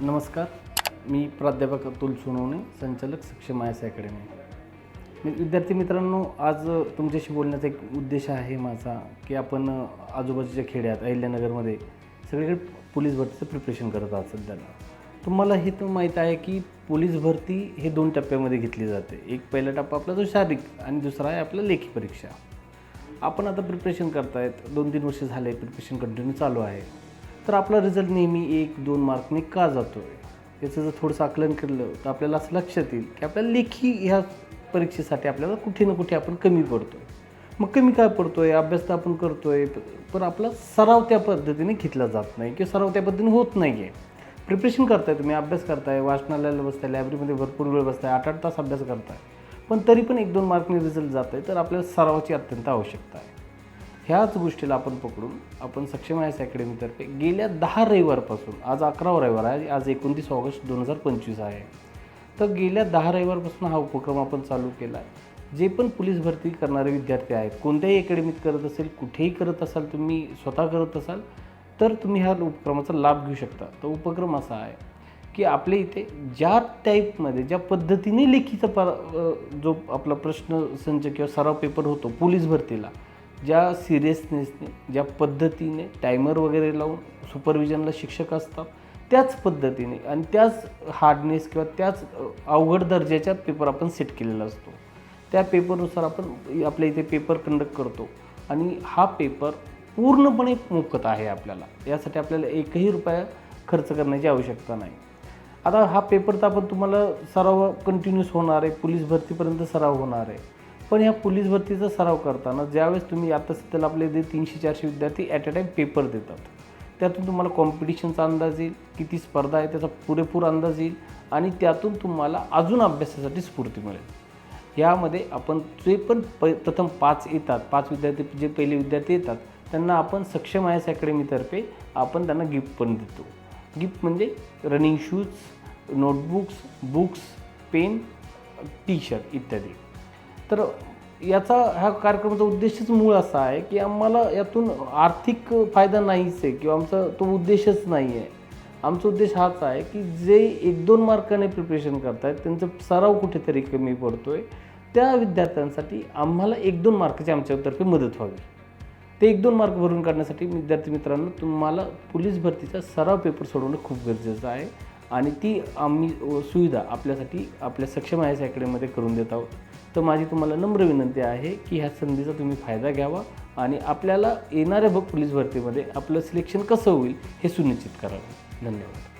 नमस्कार मी प्राध्यापक अतुल सोनवणे संचालक सक्षम आय एस अकॅडमी. मी विद्यार्थी मित्रांनो आज तुमच्याशी बोलण्याचा एक उद्देश आहे माझा की आपण आजूबाजूच्या खेड्यात अहिल्यानगरमध्ये सगळीकडे पोलीस भरतीचं प्रिपरेशन करत आहात सध्याला तुम्हाला हे तर माहीत आहे की पोलीस भरती हे दोन टप्प्यामध्ये घेतली जाते. एक पहिला टप्पा आपला जो शारीरिक आणि दुसरा आहे आपला लेखी परीक्षा. आपण आता प्रिपरेशन करतायत. दोन तीन वर्ष झाले प्रिपरेशन कंटिन्यू चालू आहे. तर आपला रिझल्ट नेहमी एक दोन मार्कने का जातो आहे याचं जर थोडंसं आकलन केलं तर आपल्याला असं लक्षात येईल की आपल्या लेखी ह्या परीक्षेसाठी आपल्याला कुठे ना कुठे आपण कमी पडतो आहे मग कमी काय पडतो आहे अभ्यास तर आपण करतो आहे पण आपला सराव त्या पद्धतीने घेतला जात नाही किंवा सराव त्या पद्धतीने होत नाही आहे प्रिपरेशन करताय तुम्ही अभ्यास करताय वाचनालयाला बसताय लायब्ररीमध्ये भरपूर वेळ बसताय आठ आठ तास अभ्यास करताय. पण तरी पण एक दोन मार्कने रिझल्ट जात आहे तर आपल्याला सरावाची अत्यंत आवश्यकता आहे. ह्याच गोष्टीला आपण पकडून आपण सक्षम आयस अकॅडमीतर्फे गेल्या दहा रविवारपासून आज अकरावा रविवार आहे आज एकोणतीस ऑगस्ट दोन हजार पंचवीस आहे. तर गेल्या दहा रविवारपासून हा उपक्रम आपण चालू केला आहे. जे पण पोलीस भरती करणारे विद्यार्थी आहेत कोणत्याही अकॅडमीत करत असेल कुठेही करत असाल तुम्ही स्वतः करत असाल तर तुम्ही ह्या उपक्रमाचा लाभ घेऊ शकता. तो उपक्रम असा आहे की आपल्या इथे ज्या टाईपमध्ये ज्या पद्धतीने लेखीचा प जो आपला प्रश्न संच किंवा सराव पेपर होतो पोलीस भरतीला ज्या सिरियसनेसने ज्या पद्धतीने टायमर वगैरे लावून सुपरविजनला शिक्षक असतात त्याच पद्धतीने आणि त्याच हार्डनेस किंवा त्याच अवघड दर्जाच्या पेपर आपण सेट केलेला असतो. त्या पेपरनुसार आपण आपल्या इथे पेपर कंडक्ट करतो आणि हा पेपर पूर्णपणे मोफत आहे आपल्याला. यासाठी आपल्याला एकही रुपया खर्च करण्याची आवश्यकता नाही. आता हा पेपर तर आपण तुम्हाला सराव कंटिन्यूस होणार आहे पोलीस भरतीपर्यंत सराव होणार आहे. पण ह्या पोलीस भरतीचा सराव करताना ज्यावेळेस तुम्ही आता सध्याला आपले जे तीनशे चारशे विद्यार्थी ॲट अ टाईम पेपर देतात त्यातून तुम्हाला कॉम्पिटिशनचा अंदाज येईल किती स्पर्धा आहे त्याचा पुरेपूर अंदाज येईल आणि त्यातून तुम्हाला अजून अभ्यासासाठी स्फूर्ती मिळेल. यामध्ये आपण जे पण प प्रथम पाच येतात पाच विद्यार्थी जे पहिले विद्यार्थी येतात त्यांना आपण सक्षम आय एस अकॅडमीतर्फे आपण त्यांना गिफ्ट पण देतो. गिफ्ट म्हणजे running shoes notebooks books pen T shirt इत्यादी. तर याचा ह्या कार्यक्रमाचा उद्देशच मूळ असा आहे की आम्हाला यातून आर्थिक फायदा नाहीच आहे किंवा आमचा तो उद्देशच नाही आहे आमचा उद्देश हाच आहे की जे एक दोन मार्काने प्रिपरेशन करतायत त्यांचा सराव कुठेतरी कमी पडतो आहे त्या विद्यार्थ्यांसाठी आम्हाला एक दोन मार्काची आमच्यातर्फे मदत व्हावी. ते एक दोन मार्क भरून काढण्यासाठी विद्यार्थी मित्रांनो तुम्हाला पोलीस भरतीचा सराव पेपर सोडवणं खूप गरजेचं आहे. आणि ती आम्ही सुविधा आपल्यासाठी आपल्या सक्षम आय एस अकॅडमीमध्ये करून देत आहोत. तर माझी तुम्हाला नम्र विनंती आहे की ह्या संधीचा तुम्ही फायदा घ्यावा आणि आपल्याला येणाऱ्या बघ पोलीस भरतीमध्ये आपलं सिलेक्शन कसं होईल हे सुनिश्चित करावं. धन्यवाद.